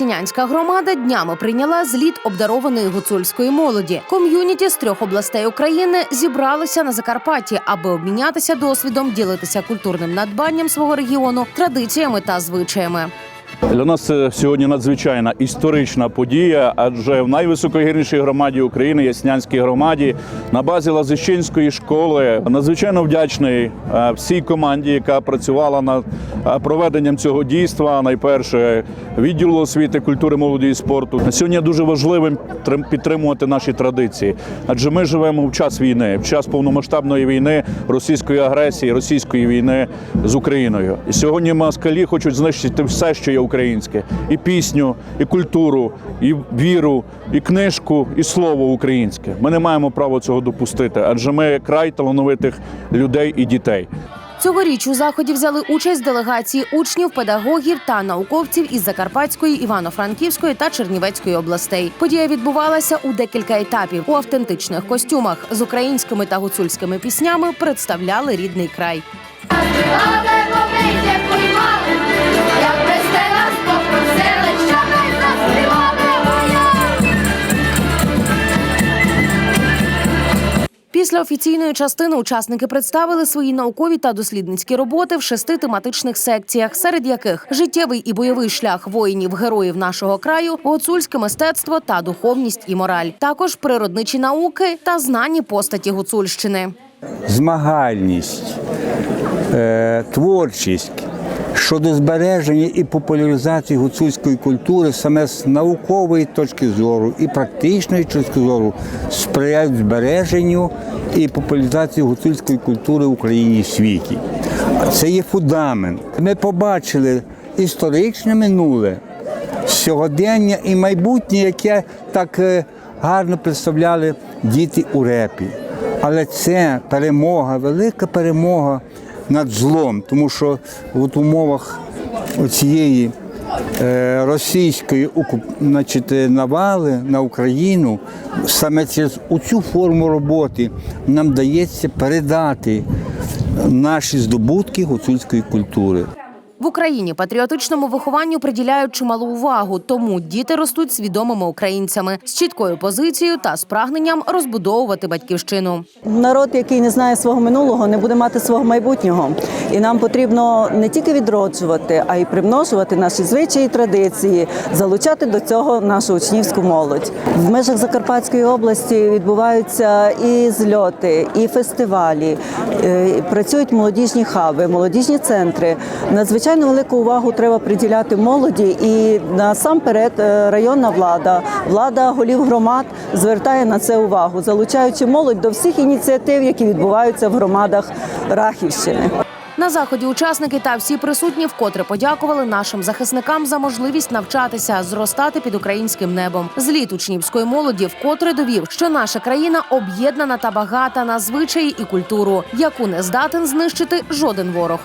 Ясінянська громада днями прийняла зліт обдарованої гуцульської молоді. Ком'юніті з трьох областей України зібралися на Закарпатті, аби обмінятися досвідом, ділитися культурним надбанням свого регіону, традиціями та звичаями. Для нас це сьогодні надзвичайна історична подія, адже в найвисокогірнішій громаді України, Яснянській громаді, на базі Лазищинської школи надзвичайно вдячний е, всій команді, яка працювала над е, проведенням цього дійства. Найперше відділу освіти, культури, молоді і спорту. Сьогодні дуже важливим підтримувати наші традиції, адже ми живемо в час війни, в час повномасштабної війни, російської агресії, російської війни з Україною. І сьогодні москалі хочуть знищити все, що є українське: і пісню, і культуру, і віру, і книжку, і слово українське. Ми не маємо права цього допустити, адже ми край талановитих людей і дітей. Цьогоріч у заході взяли участь делегації учнів, педагогів та науковців із Закарпатської, Івано-Франківської та Чернівецької областей. Подія відбувалася у декілька етапів. У автентичних костюмах з українськими та гуцульськими піснями представляли рідний край. Після офіційної частини учасники представили свої наукові та дослідницькі роботи в шести тематичних секціях, серед яких життєвий і бойовий шлях воїнів героїв нашого краю, гуцульське мистецтво та духовність і мораль, також природничі науки та знані постаті гуцульщини. змагальність, е, творчість щодо збереження і популяризації гуцульської культури саме з наукової точки зору і практичної точки зору сприяють збереженню і популяризації гуцульської культури в Україні і світі. Це є фундамент. Ми побачили історичне минуле, сьогодення і майбутнє, яке так е, гарно представляли діти у репі. Але це перемога, велика перемога над злом, тому що в умовах цієї е, російської значить, е, навали на Україну саме через цю форму роботи нам дається передати наші здобутки гуцульської культури. В Україні патріотичному вихованню приділяють чималу увагу, тому діти ростуть свідомими українцями з чіткою позицією та з прагненням розбудовувати батьківщину. Народ, який не знає свого минулого, не буде мати свого майбутнього. І нам потрібно не тільки відроджувати, а й примножувати наші звичаї і традиції, залучати до цього нашу учнівську молодь. В межах Закарпатської області відбуваються і зльоти, і фестивалі, е, працюють молодіжні хаби, молодіжні центри. Надзвичайно велику увагу треба приділяти молоді, і насамперед е, районна влада, влада голів громад звертає на це увагу, залучаючи молодь до всіх ініціатив, які відбуваються в громадах Рахівщини. На заході учасники та всі присутні вкотре подякували нашим захисникам за можливість навчатися, зростати під українським небом. Зліт учнівської молоді вкотре довів, що наша країна об'єднана та багата на звичаї і культуру, яку не здатен знищити жоден ворог.